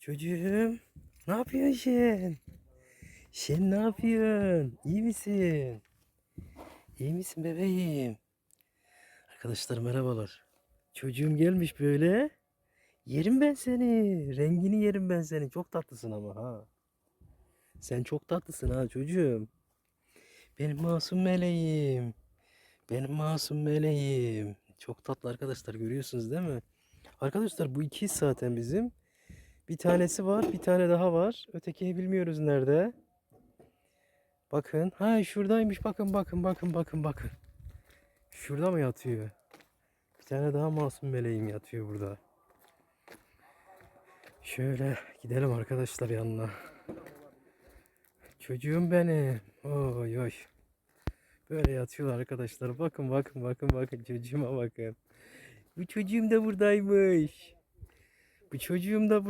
Çocuğum ne yapıyorsun sen? Sen ne yapıyorsun? İyi misin? İyi misin bebeğim? Arkadaşlar merhabalar. Çocuğum gelmiş böyle. Yerim ben seni. Rengini yerim ben seni. Çok tatlısın ama ha. Sen çok tatlısın ha çocuğum. Benim masum meleğim. Benim masum meleğim. Çok tatlı arkadaşlar görüyorsunuz değil mi? Arkadaşlar bu ikiz zaten bizim. Bir tanesi var, bir tane daha var. Ötekini bilmiyoruz nerede. Bakın. Ha şuradaymış. Bakın bakın bakın bakın bakın. Şurada mı yatıyor? Bir tane daha masum meleğim yatıyor burada. Şöyle gidelim arkadaşlar yanına. Çocuğum benim. Oy oy. Böyle yatıyorlar arkadaşlar. Bakın bakın bakın bakın çocuğuma bakın. Bu çocuğum da buradaymış. Bu çocuğum da